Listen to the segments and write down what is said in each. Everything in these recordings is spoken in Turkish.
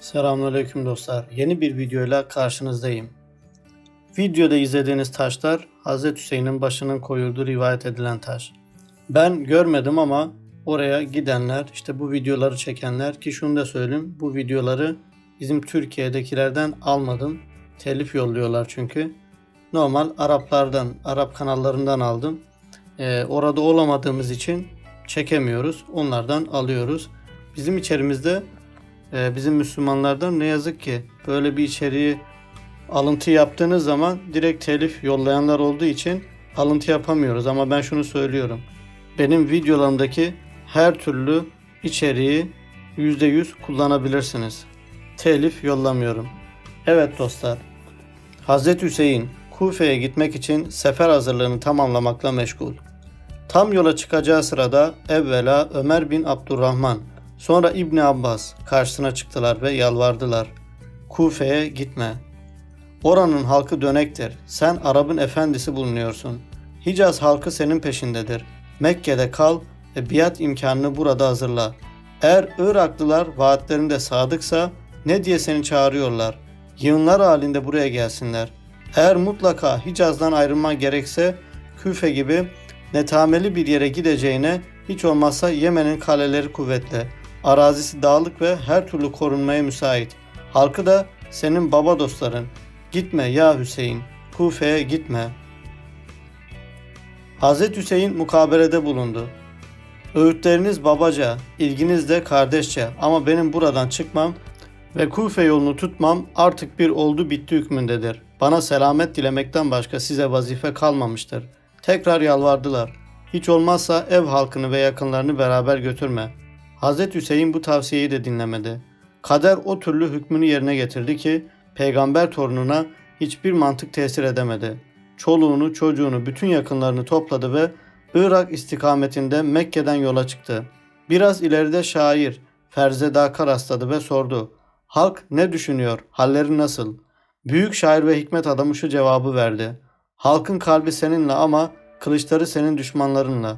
Selamünaleyküm dostlar. Yeni bir videoyla karşınızdayım. Videoda izlediğiniz taşlar Hz. Hüseyin'in başının koyulduğu rivayet edilen taş. Ben görmedim ama oraya gidenler, işte bu videoları çekenler ki şunu da söyleyeyim. Bu videoları bizim Türkiye'dekilerden almadım. Telif yolluyorlar çünkü. Normal Araplardan, Arap kanallarından aldım. Ee, orada olamadığımız için çekemiyoruz. Onlardan alıyoruz. Bizim içerimizde bizim Müslümanlardan ne yazık ki böyle bir içeriği alıntı yaptığınız zaman direkt telif yollayanlar olduğu için alıntı yapamıyoruz. Ama ben şunu söylüyorum. Benim videolarımdaki her türlü içeriği %100 kullanabilirsiniz. Telif yollamıyorum. Evet dostlar. Hazreti Hüseyin Kufe'ye gitmek için sefer hazırlığını tamamlamakla meşgul. Tam yola çıkacağı sırada evvela Ömer bin Abdurrahman, sonra İbni Abbas karşısına çıktılar ve yalvardılar. Kufe'ye gitme. Oranın halkı dönektir. Sen Arap'ın efendisi bulunuyorsun. Hicaz halkı senin peşindedir. Mekke'de kal ve biat imkanını burada hazırla. Eğer Iraklılar vaatlerinde sadıksa ne diye seni çağırıyorlar? Yığınlar halinde buraya gelsinler. Eğer mutlaka Hicaz'dan ayrılman gerekse Küfe gibi netameli bir yere gideceğine hiç olmazsa Yemen'in kaleleri kuvvetli. Arazisi dağlık ve her türlü korunmaya müsait. Halkı da senin baba dostların. Gitme ya Hüseyin. Kufe'ye gitme. Hazreti Hüseyin mukabelede bulundu. Öğütleriniz babaca, ilginiz de kardeşçe ama benim buradan çıkmam ve Kufe yolunu tutmam artık bir oldu bitti hükmündedir. Bana selamet dilemekten başka size vazife kalmamıştır. Tekrar yalvardılar. Hiç olmazsa ev halkını ve yakınlarını beraber götürme. Hazreti Hüseyin bu tavsiyeyi de dinlemedi. Kader o türlü hükmünü yerine getirdi ki peygamber torununa hiçbir mantık tesir edemedi. Çoluğunu, çocuğunu, bütün yakınlarını topladı ve Irak istikametinde Mekke'den yola çıktı. Biraz ileride şair Ferzedak'a rastladı ve sordu. Halk ne düşünüyor? Halleri nasıl? Büyük şair ve hikmet adamı şu cevabı verdi. Halkın kalbi seninle ama kılıçları senin düşmanlarınla.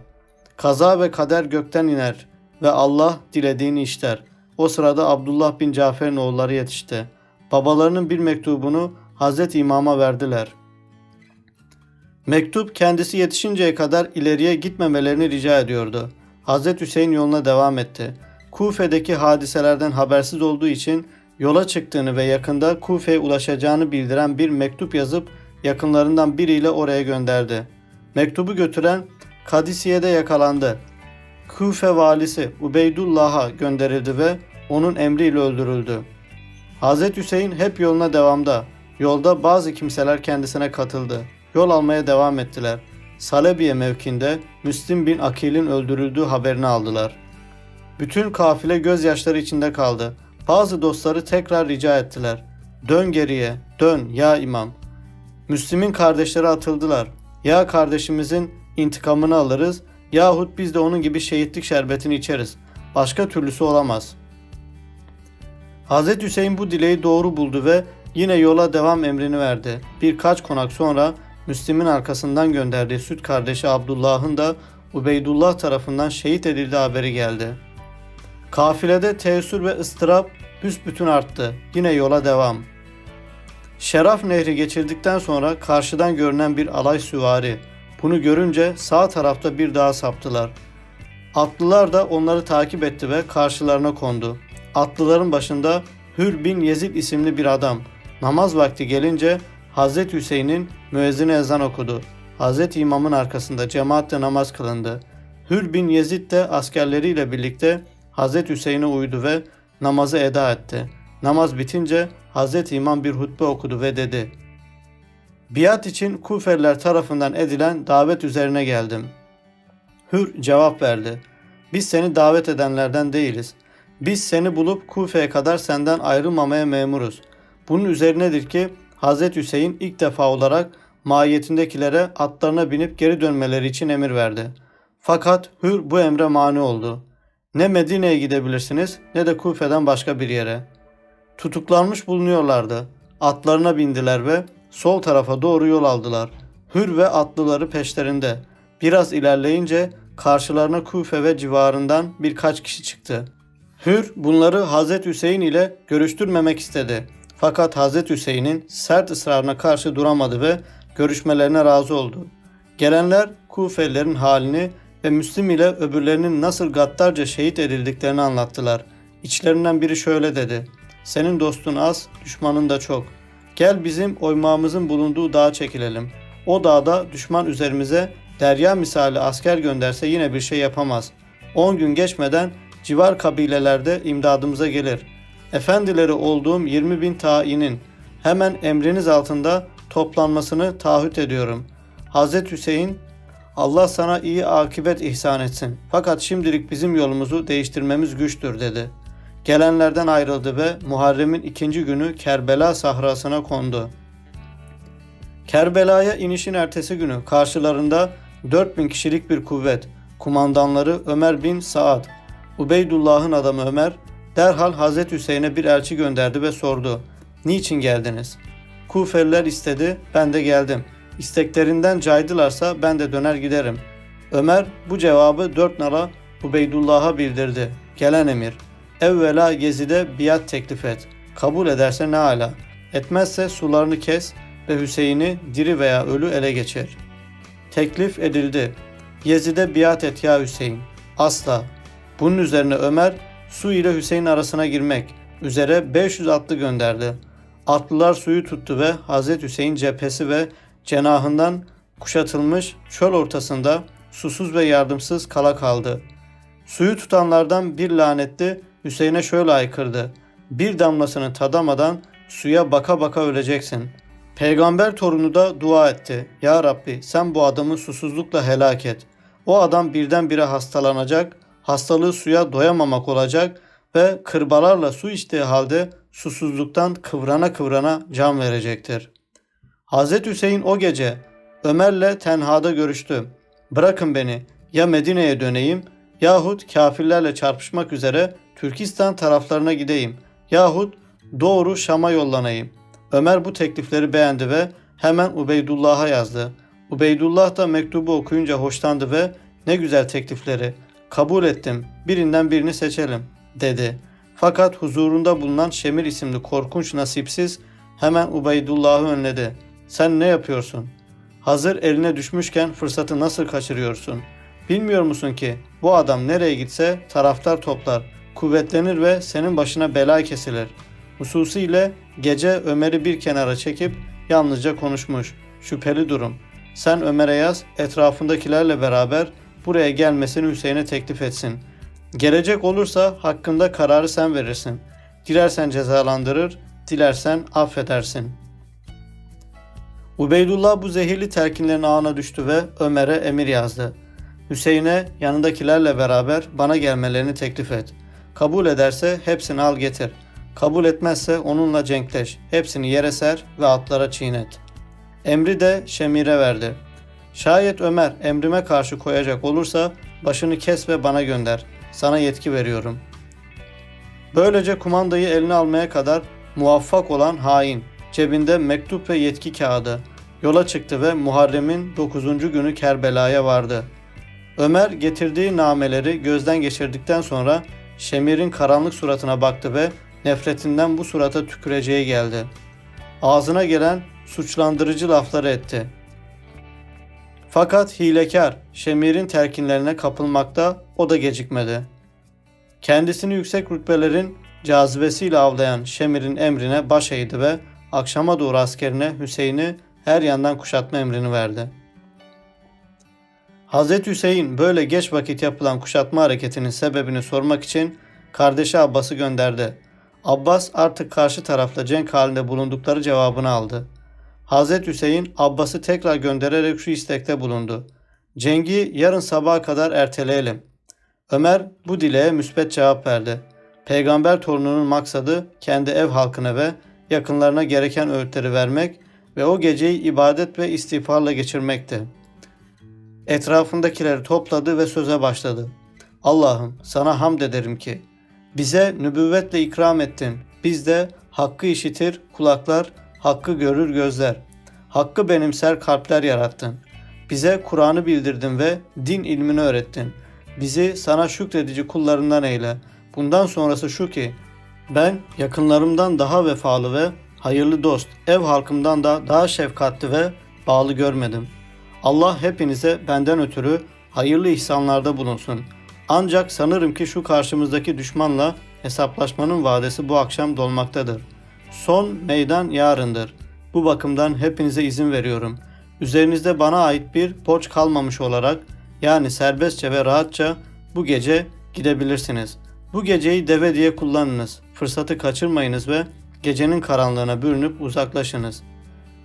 Kaza ve kader gökten iner ve Allah dilediğini işler. O sırada Abdullah bin Cafer'in oğulları yetişti. Babalarının bir mektubunu Hazreti İmam'a verdiler. Mektup kendisi yetişinceye kadar ileriye gitmemelerini rica ediyordu. Hazreti Hüseyin yoluna devam etti. Kufe'deki hadiselerden habersiz olduğu için yola çıktığını ve yakında Kufe'ye ulaşacağını bildiren bir mektup yazıp yakınlarından biriyle oraya gönderdi. Mektubu götüren Kadisiye'de yakalandı. Kufe valisi Ubeydullah'a gönderildi ve onun emriyle öldürüldü. Hazreti Hüseyin hep yoluna devamda. Yolda bazı kimseler kendisine katıldı. Yol almaya devam ettiler. Salebiye mevkinde Müslim bin Akil'in öldürüldüğü haberini aldılar. Bütün kafile gözyaşları içinde kaldı. Bazı dostları tekrar rica ettiler. Dön geriye, dön ya imam. Müslim'in kardeşleri atıldılar. Ya kardeşimizin intikamını alırız yahut biz de onun gibi şehitlik şerbetini içeriz. Başka türlüsü olamaz. Hz. Hüseyin bu dileği doğru buldu ve yine yola devam emrini verdi. Birkaç konak sonra Müslim'in arkasından gönderdiği süt kardeşi Abdullah'ın da Ubeydullah tarafından şehit edildiği haberi geldi. Kafilede teessür ve ıstırap büsbütün arttı. Yine yola devam. Şeraf Nehri geçirdikten sonra karşıdan görünen bir alay süvari. Bunu görünce sağ tarafta bir dağa saptılar. Atlılar da onları takip etti ve karşılarına kondu. Atlıların başında Hür bin Yezid isimli bir adam. Namaz vakti gelince Hazreti Hüseyin'in müezzini ezan okudu. Hazreti İmam'ın arkasında cemaatle namaz kılındı. Hür bin Yezid de askerleriyle birlikte Hazreti Hüseyin'e uydu ve namazı eda etti. Namaz bitince Hazreti İmam bir hutbe okudu ve dedi. Biat için Kufeliler tarafından edilen davet üzerine geldim. Hür cevap verdi. Biz seni davet edenlerden değiliz. Biz seni bulup Kufe'ye kadar senden ayrılmamaya memuruz. Bunun üzerinedir ki Hazreti Hüseyin ilk defa olarak mahiyetindekilere atlarına binip geri dönmeleri için emir verdi. Fakat Hür bu emre mani oldu. Ne Medine'ye gidebilirsiniz ne de Kufe'den başka bir yere. Tutuklanmış bulunuyorlardı. Atlarına bindiler ve sol tarafa doğru yol aldılar. Hür ve atlıları peşlerinde. Biraz ilerleyince karşılarına Kufe ve civarından birkaç kişi çıktı. Hür bunları Hazret Hüseyin ile görüştürmemek istedi. Fakat Hazret Hüseyin'in sert ısrarına karşı duramadı ve görüşmelerine razı oldu. Gelenler Kufelilerin halini ve Müslim ile öbürlerinin nasıl gaddarca şehit edildiklerini anlattılar. İçlerinden biri şöyle dedi. Senin dostun az, düşmanın da çok. Gel bizim oymağımızın bulunduğu dağa çekilelim. O dağda düşman üzerimize derya misali asker gönderse yine bir şey yapamaz. 10 gün geçmeden civar kabilelerde imdadımıza gelir. Efendileri olduğum 20 bin tainin hemen emriniz altında toplanmasını taahhüt ediyorum. Hazret Hüseyin Allah sana iyi akibet ihsan etsin. Fakat şimdilik bizim yolumuzu değiştirmemiz güçtür dedi. Gelenlerden ayrıldı ve Muharrem'in ikinci günü Kerbela sahrasına kondu. Kerbela'ya inişin ertesi günü karşılarında 4000 kişilik bir kuvvet, kumandanları Ömer bin Saad, Ubeydullah'ın adamı Ömer, derhal Hazret Hüseyin'e bir elçi gönderdi ve sordu. Niçin geldiniz? Kufeliler istedi, ben de geldim. İsteklerinden caydılarsa ben de döner giderim. Ömer bu cevabı dört nala Ubeydullah'a bildirdi. Gelen emir, evvela Gezid'e biat teklif et. Kabul ederse ne ala. Etmezse sularını kes ve Hüseyin'i diri veya ölü ele geçir. Teklif edildi. Yezid'e biat et ya Hüseyin. Asla. Bunun üzerine Ömer su ile Hüseyin arasına girmek üzere 500 atlı gönderdi. Atlılar suyu tuttu ve Hazreti Hüseyin cephesi ve cenahından kuşatılmış çöl ortasında susuz ve yardımsız kala kaldı. Suyu tutanlardan bir lanetli Hüseyin'e şöyle aykırdı. Bir damlasını tadamadan suya baka baka öleceksin. Peygamber torunu da dua etti. Ya Rabbi sen bu adamı susuzlukla helak et. O adam birdenbire hastalanacak, hastalığı suya doyamamak olacak ve kırbalarla su içtiği halde susuzluktan kıvrana kıvrana can verecektir. Hazreti Hüseyin o gece Ömer'le tenhada görüştü. Bırakın beni ya Medine'ye döneyim yahut kafirlerle çarpışmak üzere Türkistan taraflarına gideyim yahut doğru Şam'a yollanayım. Ömer bu teklifleri beğendi ve hemen Ubeydullah'a yazdı. Ubeydullah da mektubu okuyunca hoşlandı ve ne güzel teklifleri. Kabul ettim. Birinden birini seçelim dedi. Fakat huzurunda bulunan Şemir isimli korkunç nasipsiz hemen Ubeydullah'ı önledi. Sen ne yapıyorsun? Hazır eline düşmüşken fırsatı nasıl kaçırıyorsun? Bilmiyor musun ki bu adam nereye gitse taraftar toplar, kuvvetlenir ve senin başına bela kesilir. Hususiyle gece Ömer'i bir kenara çekip yalnızca konuşmuş. Şüpheli durum. Sen Ömer'e yaz, etrafındakilerle beraber buraya gelmesini Hüseyin'e teklif etsin. Gelecek olursa hakkında kararı sen verirsin. Dilersen cezalandırır, dilersen affedersin.'' Ubeydullah bu zehirli telkinlerin ağına düştü ve Ömer'e emir yazdı. Hüseyin'e yanındakilerle beraber bana gelmelerini teklif et. Kabul ederse hepsini al getir. Kabul etmezse onunla cenkleş. Hepsini yere ser ve atlara çiğnet. Emri de Şemir'e verdi. Şayet Ömer emrime karşı koyacak olursa başını kes ve bana gönder. Sana yetki veriyorum. Böylece kumandayı eline almaya kadar muvaffak olan hain cebinde mektup ve yetki kağıdı. Yola çıktı ve Muharrem'in 9. günü Kerbela'ya vardı. Ömer getirdiği nameleri gözden geçirdikten sonra Şemir'in karanlık suratına baktı ve nefretinden bu surata tüküreceği geldi. Ağzına gelen suçlandırıcı lafları etti. Fakat hilekar Şemir'in terkinlerine kapılmakta o da gecikmedi. Kendisini yüksek rütbelerin cazibesiyle avlayan Şemir'in emrine baş eğdi ve akşama doğru askerine Hüseyin'i her yandan kuşatma emrini verdi. Hazreti Hüseyin böyle geç vakit yapılan kuşatma hareketinin sebebini sormak için kardeşi Abbas'ı gönderdi. Abbas artık karşı tarafla cenk halinde bulundukları cevabını aldı. Hazreti Hüseyin Abbas'ı tekrar göndererek şu istekte bulundu. Cengi yarın sabaha kadar erteleyelim. Ömer bu dileğe müspet cevap verdi. Peygamber torununun maksadı kendi ev halkına ve yakınlarına gereken öğütleri vermek ve o geceyi ibadet ve istiğfarla geçirmekti. Etrafındakileri topladı ve söze başladı. Allah'ım sana hamd ederim ki bize nübüvvetle ikram ettin. Biz de hakkı işitir kulaklar, hakkı görür gözler. Hakkı benimser kalpler yarattın. Bize Kur'an'ı bildirdin ve din ilmini öğrettin. Bizi sana şükredici kullarından eyle. Bundan sonrası şu ki ben yakınlarımdan daha vefalı ve hayırlı dost, ev halkımdan da daha şefkatli ve bağlı görmedim. Allah hepinize benden ötürü hayırlı ihsanlarda bulunsun. Ancak sanırım ki şu karşımızdaki düşmanla hesaplaşmanın vadesi bu akşam dolmaktadır. Son meydan yarındır. Bu bakımdan hepinize izin veriyorum. Üzerinizde bana ait bir borç kalmamış olarak yani serbestçe ve rahatça bu gece gidebilirsiniz. Bu geceyi deve diye kullanınız. Fırsatı kaçırmayınız ve gecenin karanlığına bürünüp uzaklaşınız.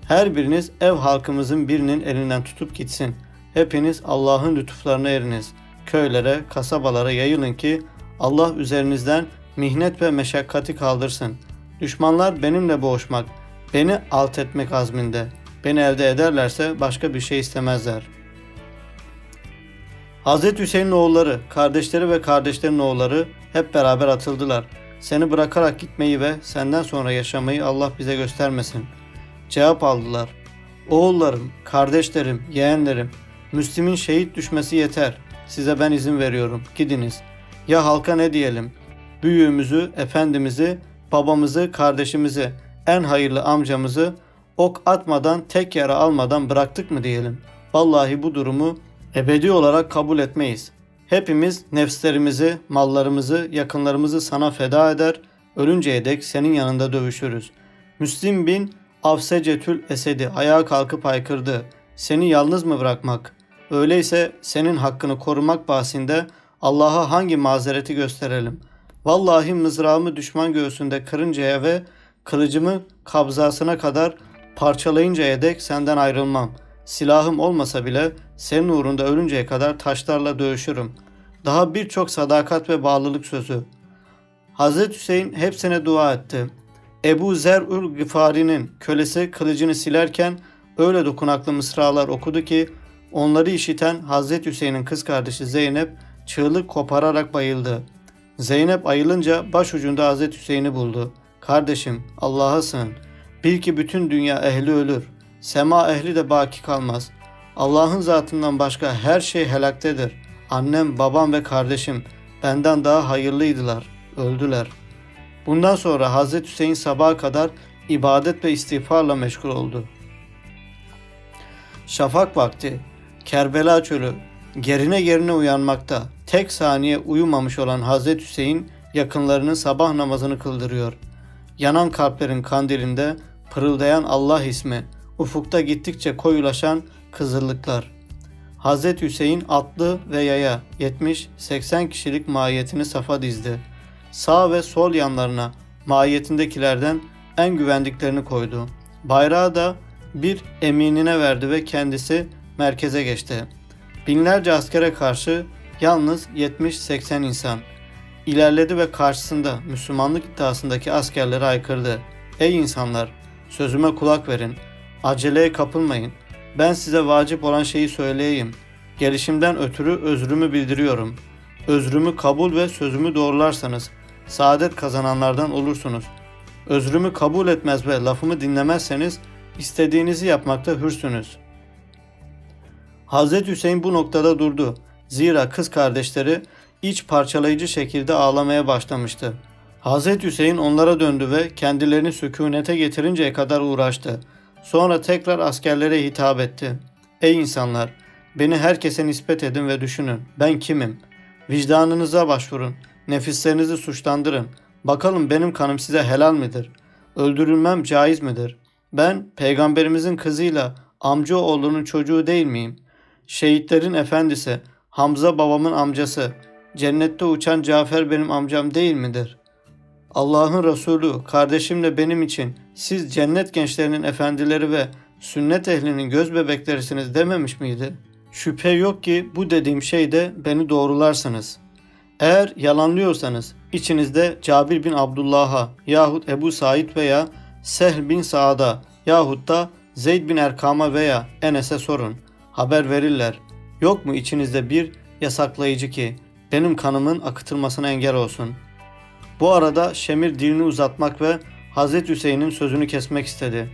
Her biriniz ev halkımızın birinin elinden tutup gitsin. Hepiniz Allah'ın lütuflarına eriniz. Köylere, kasabalara yayılın ki Allah üzerinizden mihnet ve meşakkati kaldırsın. Düşmanlar benimle boğuşmak, beni alt etmek azminde. Beni elde ederlerse başka bir şey istemezler. Hazreti Hüseyin'in oğulları, kardeşleri ve kardeşlerin oğulları hep beraber atıldılar. Seni bırakarak gitmeyi ve senden sonra yaşamayı Allah bize göstermesin. Cevap aldılar. Oğullarım, kardeşlerim, yeğenlerim, Müslim'in şehit düşmesi yeter. Size ben izin veriyorum. Gidiniz. Ya halka ne diyelim? Büyüğümüzü, efendimizi, babamızı, kardeşimizi, en hayırlı amcamızı ok atmadan, tek yara almadan bıraktık mı diyelim? Vallahi bu durumu ebedi olarak kabul etmeyiz. Hepimiz nefslerimizi, mallarımızı, yakınlarımızı sana feda eder, ölünceye dek senin yanında dövüşürüz. Müslim bin Avsecetül Esedi ayağa kalkıp haykırdı. Seni yalnız mı bırakmak? Öyleyse senin hakkını korumak bahsinde Allah'a hangi mazereti gösterelim? Vallahi mızrağımı düşman göğsünde kırıncaya ve kılıcımı kabzasına kadar parçalayıncaya dek senden ayrılmam. Silahım olmasa bile senin uğrunda ölünceye kadar taşlarla dövüşürüm. Daha birçok sadakat ve bağlılık sözü. Hazreti Hüseyin hepsine dua etti. Ebu Zer'ül Gıfari'nin kölesi kılıcını silerken öyle dokunaklı mısralar okudu ki onları işiten Hazreti Hüseyin'in kız kardeşi Zeynep çığlık kopararak bayıldı. Zeynep ayılınca başucunda Hazreti Hüseyin'i buldu. Kardeşim Allah'a sığın. Bil ki bütün dünya ehli ölür. Sema ehli de baki kalmaz. Allah'ın zatından başka her şey helaktedir. Annem, babam ve kardeşim benden daha hayırlıydılar. Öldüler. Bundan sonra Hazreti Hüseyin sabaha kadar ibadet ve istiğfarla meşgul oldu. Şafak vakti Kerbela çölü gerine gerine uyanmakta. Tek saniye uyumamış olan Hazreti Hüseyin yakınlarının sabah namazını kıldırıyor. Yanan kalplerin kandilinde pırıldayan Allah ismi, ufukta gittikçe koyulaşan kızıllıklar. Hazreti Hüseyin atlı ve yaya 70-80 kişilik mahiyetini safa dizdi. Sağ ve sol yanlarına mahiyetindekilerden en güvendiklerini koydu. Bayrağı da bir eminine verdi ve kendisi merkeze geçti. Binlerce askere karşı yalnız 70-80 insan ilerledi ve karşısında Müslümanlık iddiasındaki askerlere aykırdı. Ey insanlar! Sözüme kulak verin. Aceleye kapılmayın. Ben size vacip olan şeyi söyleyeyim. Gelişimden ötürü özrümü bildiriyorum. Özrümü kabul ve sözümü doğrularsanız saadet kazananlardan olursunuz. Özrümü kabul etmez ve lafımı dinlemezseniz istediğinizi yapmakta hürsünüz. Hazreti Hüseyin bu noktada durdu. Zira kız kardeşleri iç parçalayıcı şekilde ağlamaya başlamıştı. Hazreti Hüseyin onlara döndü ve kendilerini sükunete getirinceye kadar uğraştı. Sonra tekrar askerlere hitap etti. Ey insanlar! Beni herkese nispet edin ve düşünün. Ben kimim? Vicdanınıza başvurun. Nefislerinizi suçlandırın. Bakalım benim kanım size helal midir? Öldürülmem caiz midir? Ben peygamberimizin kızıyla amca oğlunun çocuğu değil miyim? Şehitlerin efendisi, Hamza babamın amcası, cennette uçan Cafer benim amcam değil midir? Allah'ın Resulü kardeşimle benim için siz cennet gençlerinin efendileri ve sünnet ehlinin göz bebeklerisiniz dememiş miydi? Şüphe yok ki bu dediğim şeyde beni doğrularsınız. Eğer yalanlıyorsanız içinizde Cabir bin Abdullah'a yahut Ebu Said veya Sehl bin Saad'a yahut da Zeyd bin Erkam'a veya Enes'e sorun. Haber verirler. Yok mu içinizde bir yasaklayıcı ki benim kanımın akıtılmasına engel olsun. Bu arada Şemir dilini uzatmak ve Hazreti Hüseyin'in sözünü kesmek istedi.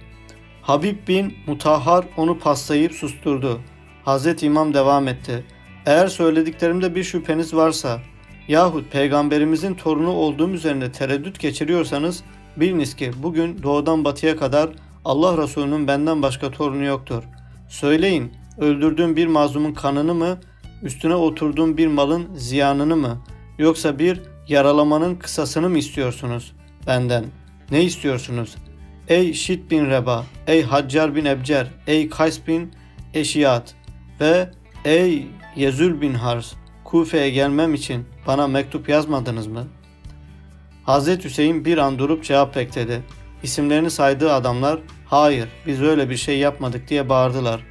Habib bin Mutahhar onu paslayıp susturdu. Hazreti İmam devam etti. Eğer söylediklerimde bir şüpheniz varsa yahut peygamberimizin torunu olduğum üzerinde tereddüt geçiriyorsanız biliniz ki bugün doğudan batıya kadar Allah Resulü'nün benden başka torunu yoktur. Söyleyin öldürdüğüm bir mazlumun kanını mı, üstüne oturduğum bir malın ziyanını mı, yoksa bir yaralamanın kısasını mı istiyorsunuz benden? Ne istiyorsunuz? Ey Şit bin Reba, ey Haccar bin Ebcer, ey Kays bin Eşiyat ve ey Yezül bin Hars, Kufe'ye gelmem için bana mektup yazmadınız mı? Hazreti Hüseyin bir an durup cevap bekledi. İsimlerini saydığı adamlar hayır biz öyle bir şey yapmadık diye bağırdılar.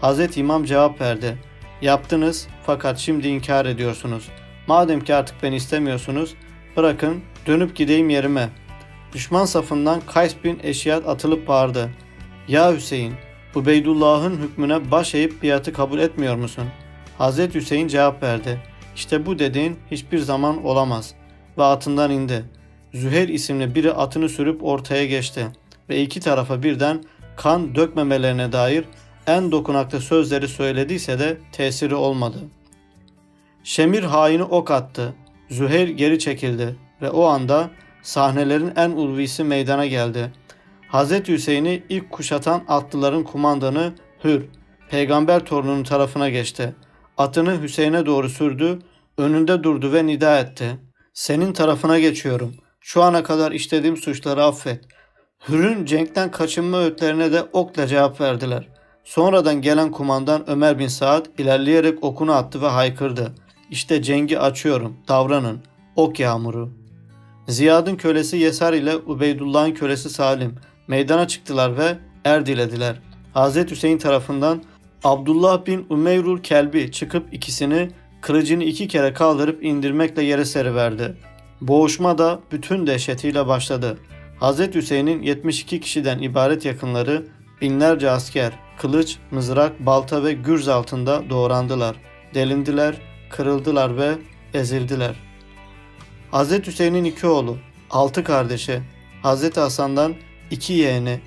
Hazreti İmam cevap verdi. Yaptınız fakat şimdi inkar ediyorsunuz. Madem ki artık beni istemiyorsunuz bırakın dönüp gideyim yerime. Düşman safından Kays bin Eşyat atılıp bağırdı. Ya Hüseyin Ubeydullah'ın hükmüne baş eğip biatı kabul etmiyor musun? Hazreti Hüseyin cevap verdi. İşte bu dediğin hiçbir zaman olamaz. Ve atından indi. Züheyr isimli biri atını sürüp ortaya geçti ve iki tarafa birden kan dökmemelerine dair en dokunaklı sözleri söylediyse de tesiri olmadı. Şemir haini ok attı. Züheyr geri çekildi ve o anda sahnelerin en ulvisi meydana geldi. Hazreti Hüseyin'i ilk kuşatan atlıların kumandanı Hür, peygamber torununun tarafına geçti. Atını Hüseyin'e doğru sürdü, önünde durdu ve nida etti. Senin tarafına geçiyorum. Şu ana kadar işlediğim suçları affet. Hür'ün cenkten kaçınma öğütlerine de okla cevap verdiler. Sonradan gelen kumandan Ömer bin Saad ilerleyerek okunu attı ve haykırdı. İşte cengi açıyorum, davranın. Ok yağmuru. Ziyad'ın kölesi Yesar ile Ubeydullah'ın kölesi Salim meydana çıktılar ve er dilediler. Hazreti Hüseyin tarafından Abdullah bin Umeyrul Kelbi çıkıp ikisini kılıcını iki kere kaldırıp indirmekle yere seriverdi. Boğuşma da bütün dehşetiyle başladı. Hazreti Hüseyin'in 72 kişiden ibaret yakınları binlerce asker, kılıç, mızrak, balta ve gürz altında doğrandılar. Delindiler, kırıldılar ve ezildiler. Hazreti Hüseyin'in iki oğlu, altı kardeşi, Hazreti Hasan'dan iki yeğeni,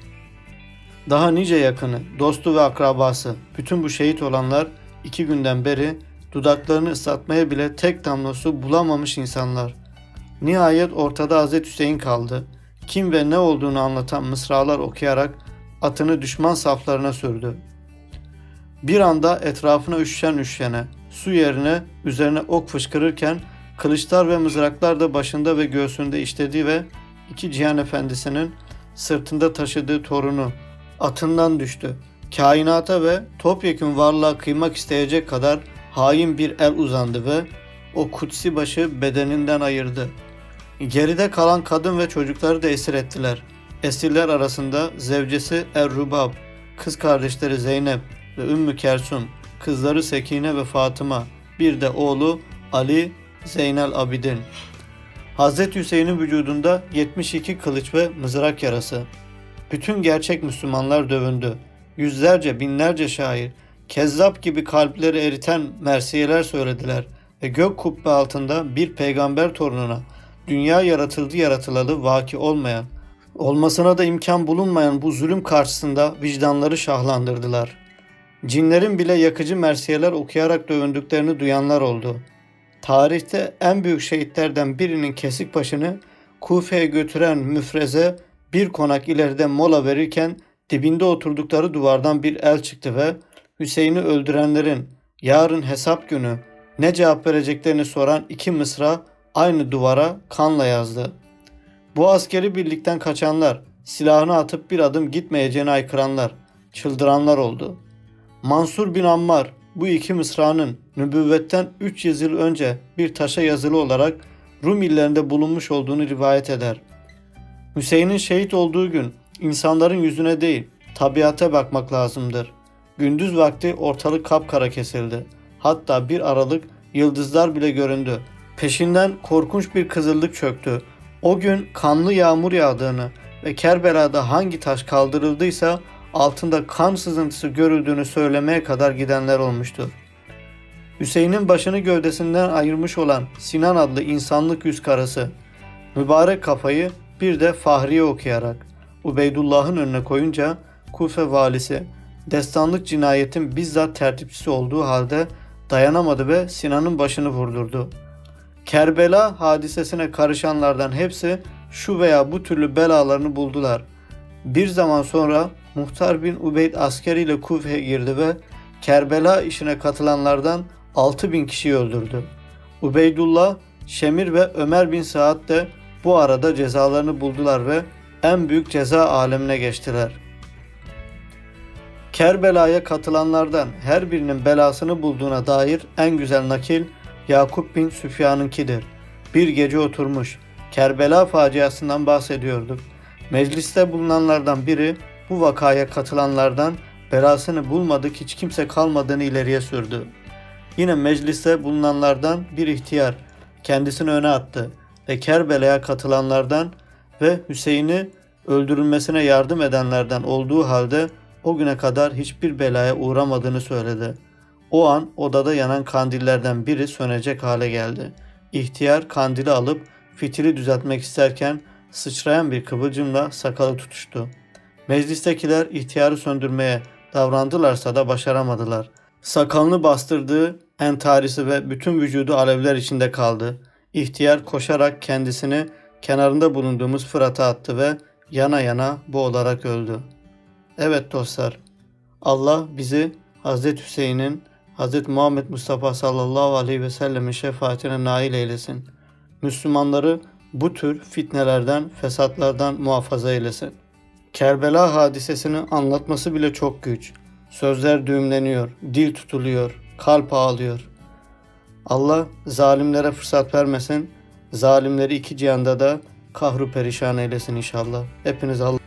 daha nice yakını, dostu ve akrabası, bütün bu şehit olanlar iki günden beri dudaklarını ıslatmaya bile tek damla su bulamamış insanlar. Nihayet ortada Hazreti Hüseyin kaldı. Kim ve ne olduğunu anlatan mısralar okuyarak atını düşman saflarına sürdü. Bir anda etrafına üşüşen üşüşene, su yerine üzerine ok fışkırırken kılıçlar ve mızraklar da başında ve göğsünde işledi ve iki cihan efendisinin sırtında taşıdığı torunu atından düştü. Kainata ve topyekun varlığa kıymak isteyecek kadar hain bir el uzandı ve o kutsi başı bedeninden ayırdı. Geride kalan kadın ve çocukları da esir ettiler. Esirler arasında zevcesi Er-Rubab, kız kardeşleri Zeynep ve Ümmü Kersum, kızları Sekine ve Fatıma, bir de oğlu Ali Zeynel Abidin. Hazreti Hüseyin'in vücudunda 72 kılıç ve mızrak yarası. Bütün gerçek Müslümanlar dövündü. Yüzlerce, binlerce şair, kezzap gibi kalpleri eriten mersiyeler söylediler ve gök kubbe altında bir peygamber torununa, dünya yaratıldı yaratılalı vaki olmayan, olmasına da imkan bulunmayan bu zulüm karşısında vicdanları şahlandırdılar. Cinlerin bile yakıcı mersiyeler okuyarak dövündüklerini duyanlar oldu. Tarihte en büyük şehitlerden birinin kesik başını Kufe'ye götüren müfreze bir konak ileride mola verirken dibinde oturdukları duvardan bir el çıktı ve Hüseyin'i öldürenlerin yarın hesap günü ne cevap vereceklerini soran iki mısra aynı duvara kanla yazdı. Bu askeri birlikten kaçanlar, silahını atıp bir adım gitmeyeceğini aykıranlar, çıldıranlar oldu. Mansur bin Ammar bu iki mısranın nübüvvetten 300 yıl önce bir taşa yazılı olarak Rum illerinde bulunmuş olduğunu rivayet eder. Hüseyin'in şehit olduğu gün insanların yüzüne değil tabiata bakmak lazımdır. Gündüz vakti ortalık kapkara kesildi. Hatta bir aralık yıldızlar bile göründü. Peşinden korkunç bir kızıllık çöktü. O gün kanlı yağmur yağdığını ve Kerbela'da hangi taş kaldırıldıysa altında kan sızıntısı görüldüğünü söylemeye kadar gidenler olmuştur. Hüseyin'in başını gövdesinden ayırmış olan Sinan adlı insanlık yüz karası, mübarek kafayı bir de Fahriye okuyarak Ubeydullah'ın önüne koyunca Kufe valisi destanlık cinayetin bizzat tertipçisi olduğu halde dayanamadı ve Sinan'ın başını vurdurdu. Kerbela hadisesine karışanlardan hepsi şu veya bu türlü belalarını buldular. Bir zaman sonra Muhtar bin Ubeyd askeriyle Kufe'ye girdi ve Kerbela işine katılanlardan 6000 kişiyi öldürdü. Ubeydullah, Şemir ve Ömer bin Saad de bu arada cezalarını buldular ve en büyük ceza alemine geçtiler. Kerbela'ya katılanlardan her birinin belasını bulduğuna dair en güzel nakil Yakup bin Süfyan'ınkidir. Bir gece oturmuş Kerbela faciasından bahsediyorduk. Mecliste bulunanlardan biri bu vakaya katılanlardan belasını bulmadık hiç kimse kalmadığını ileriye sürdü. Yine mecliste bulunanlardan bir ihtiyar kendisini öne attı ve Kerbela'ya katılanlardan ve Hüseyin'i öldürülmesine yardım edenlerden olduğu halde o güne kadar hiçbir belaya uğramadığını söyledi. O an odada yanan kandillerden biri sönecek hale geldi. İhtiyar kandili alıp fitili düzeltmek isterken sıçrayan bir kıvılcımla sakalı tutuştu. Meclistekiler ihtiyarı söndürmeye davrandılarsa da başaramadılar. Sakalını bastırdığı entarisi ve bütün vücudu alevler içinde kaldı. İhtiyar koşarak kendisini kenarında bulunduğumuz Fırat'a attı ve yana yana boğularak öldü. Evet dostlar, Allah bizi Hz. Hüseyin'in Hz. Muhammed Mustafa sallallahu aleyhi ve sellemin şefaatine nail eylesin. Müslümanları bu tür fitnelerden, fesatlardan muhafaza eylesin. Kerbela hadisesini anlatması bile çok güç. Sözler düğümleniyor, dil tutuluyor, kalp ağlıyor. Allah zalimlere fırsat vermesin, zalimleri iki cihanda da kahru perişan eylesin inşallah. Hepiniz Allah